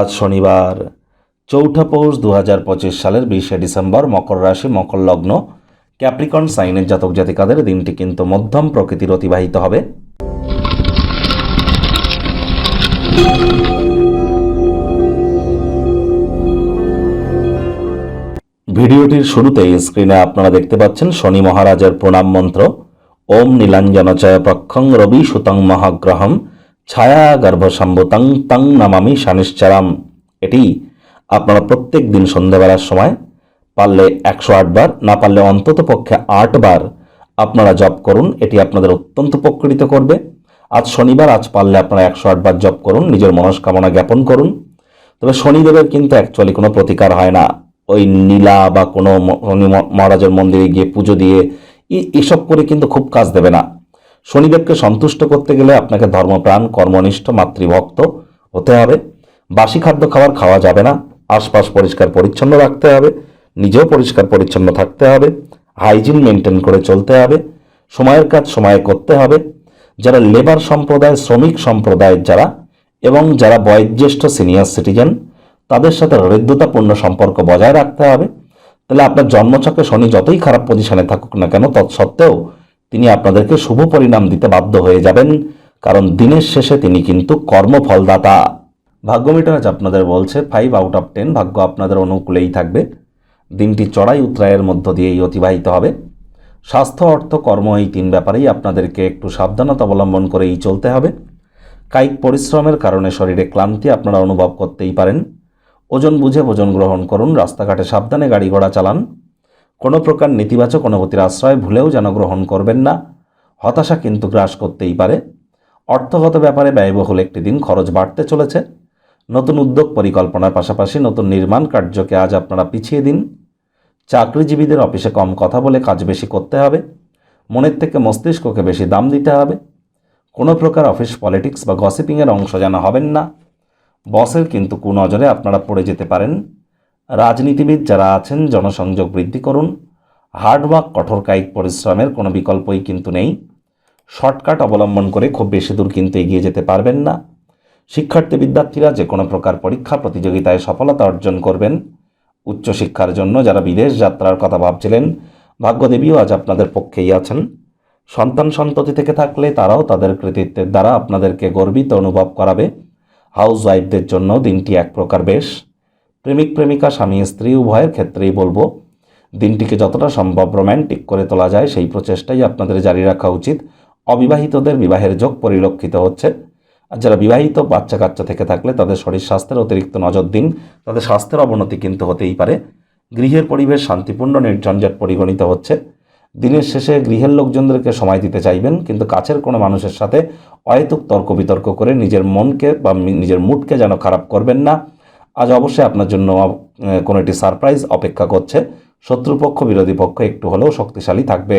আজ শনিবার, চৌঠা পৌষ দু পঁচিশ সালের বিশে ডিসেম্বর মকর রাশি, মকর লগ্ন, ক্যাপ্রিকন সাইনের জাতক জাতিকাদের দিনটি কিন্তু মধ্যম প্রকৃতির অতিবাহিত হবে। ভিডিওটির শুরুতেই স্ক্রিনে আপনারা দেখতে পাচ্ছেন শনি মহারাজের প্রণাম মন্ত্র। ওম নীলাঞ্জনচয় প্রক্ষং রবি সুতং মহাগ্রহম। ছায়া গর্ভসম্ভুতং তং নামামি শানিশ্চারাম। এটি আপনারা প্রত্যেক দিন সন্ধ্যাবেলার সময় পারলে একশো আটবার না পারলে অন্তত পক্ষে আটবার আপনারা জপ করুন। এটি আপনাদের অত্যন্ত উপকৃত করবে। আজ শনিবার, আজ পারলে আপনারা একশো আটবার জপ করুন, নিজের মনস্কামনা জ্ঞাপন করুন। তবে শনিদেবের কিন্তু অ্যাকচুয়ালি কোনো প্রতিকার হয় না। ওই নীলা বা কোনো মহারাজের মন্দিরে গিয়ে পুজো দিয়ে এসব করে কিন্তু খুব কাজ দেবে না। শনিদেবকে সন্তুষ্ট করতে গেলে আপনাকে ধর্মপ্রাণ, কর্মনিষ্ঠ, মাতৃভক্ত হতে হবে। বাসি খাদ্য খাবার খাওয়া যাবে না। আশপাশ পরিষ্কার পরিচ্ছন্ন রাখতে হবে। নিজেও পরিষ্কার পরিচ্ছন্ন থাকতে হবে। হাইজিন মেনটেন করে চলতে হবে। সময়ের কাজ সময়ে করতে হবে। যারা লেবার সম্প্রদায়, শ্রমিক সম্প্রদায়ের যারা এবং যারা বয়োজ্যেষ্ঠ সিনিয়র সিটিজেন, তাদের সাথে হৃদ্যতাপূর্ণ সম্পর্ক বজায় রাখতে হবে। তাহলে আপনার জন্মছকে শনি যতই খারাপ পজিশনে থাকুক না কেন, তৎসত্ত্বেও তিনি আপনাদেরকে শুভ পরিণাম দিতে বাধ্য হয়ে যাবেন, কারণ দিনের শেষে তিনি কিন্তু কর্মফলদাতা। ভাগ্য মিটার আজ আপনাদের বলছে ফাইভ আউট অফ টেন ভাগ্য আপনাদের অনুকূলেই থাকবে। দিনটি চড়াই উত্তরায়ের মধ্য দিয়েই অতিবাহিত হবে। স্বাস্থ্য, অর্থ, কর্ম এই তিন ব্যাপারেই আপনাদেরকে একটু সাবধানতা অবলম্বন করেই চলতে হবে। কায়িক পরিশ্রমের কারণে শরীরে ক্লান্তি আপনারা অনুভব করতেই পারেন। ওজন বুঝে ভোজন গ্রহণ করুন, রাস্তাঘাটে সাবধানে গাড়ি ঘোড়া চালান। কোনো প্রকার নেতিবাচক অনুভূতির আশ্রয় ভুলেও যেন গ্রহণ করবেন না। হতাশা কিন্তু গ্রাস করতেই পারে। অর্থগত ব্যাপারে ব্যয়বহুল একটি দিন খরচ বাড়তে চলেছে। নতুন উদ্যোগ পরিকল্পনার পাশাপাশি নতুন নির্মাণ কার্যকে আজ আপনারা পিছিয়ে দিন। চাকরিজীবীদের অফিসে কম কথা বলে কাজ বেশি করতে হবে। মনের থেকে মস্তিষ্ককে বেশি দাম দিতে হবে। কোনো প্রকার অফিস পলিটিক্স বা গসিপিংয়ের অংশ যেন হবেন না। বসের কিন্তু কুনজরে আপনারা পড়ে যেতে পারেন। রাজনীতিবিদ যারা আছেন, জনসংযোগ বৃদ্ধি করুন। হার্ডওয়ার্ক কঠোর কায়িক পরিশ্রমের কোনো বিকল্পই কিন্তু নেই। শর্টকাট অবলম্বন করে খুব বেশি দূর কিন্তু এগিয়ে যেতে পারবেন না। শিক্ষার্থী বিদ্যার্থীরা যে কোনো প্রকার পরীক্ষা, প্রতিযোগিতায় সফলতা অর্জন করবেন। উচ্চশিক্ষার জন্য যারা বিদেশ যাত্রার কথা ভাবছিলেন, ভাগ্যদেবীও আজ আপনাদের পক্ষেই আছেন। সন্তান সন্ততি থেকে থাকলে তারাও তাদের কৃতিত্বের দ্বারা আপনাদেরকে গর্বিত অনুভব করাবে। হাউস ওয়াইফদের জন্য দিনটি এক প্রকার বেশ। প্রেমিক, প্রেমিকা, স্বামী, স্ত্রী, উভয়ের ক্ষেত্রেই বলব, দিনটিকে যতটা সম্ভব রোম্যান্টিক করে তোলা যায়, সেই প্রচেষ্টাই আপনাদের জারি রাখা উচিত। অবিবাহিতদের বিবাহের যোগ পরিলক্ষিত হচ্ছে। আর যারা বিবাহিত বাচ্চা কাচ্চা থেকে থাকলে তাদের শরীর স্বাস্থ্যের অতিরিক্ত নজর দিন, তাদের স্বাস্থ্যের অবনতি কিন্তু হতেই পারে। গৃহের পরিবেশ শান্তিপূর্ণ, নির্ঝঞ্ঝাট পরিগণিত হচ্ছে। দিনের শেষে গৃহের লোকজনদেরকে সময় দিতে চাইবেন, কিন্তু কাছের কোনো মানুষের সাথে অহেতুক তর্ক বিতর্ক করে নিজের মনকে বা নিজের মুডকে যেন খারাপ করবেন না। আজ অবশ্যই আপনার জন্য কোনো একটি সারপ্রাইজ অপেক্ষা করছে। শত্রুপক্ষ, বিরোধী পক্ষ একটু হলেও শক্তিশালী থাকবে।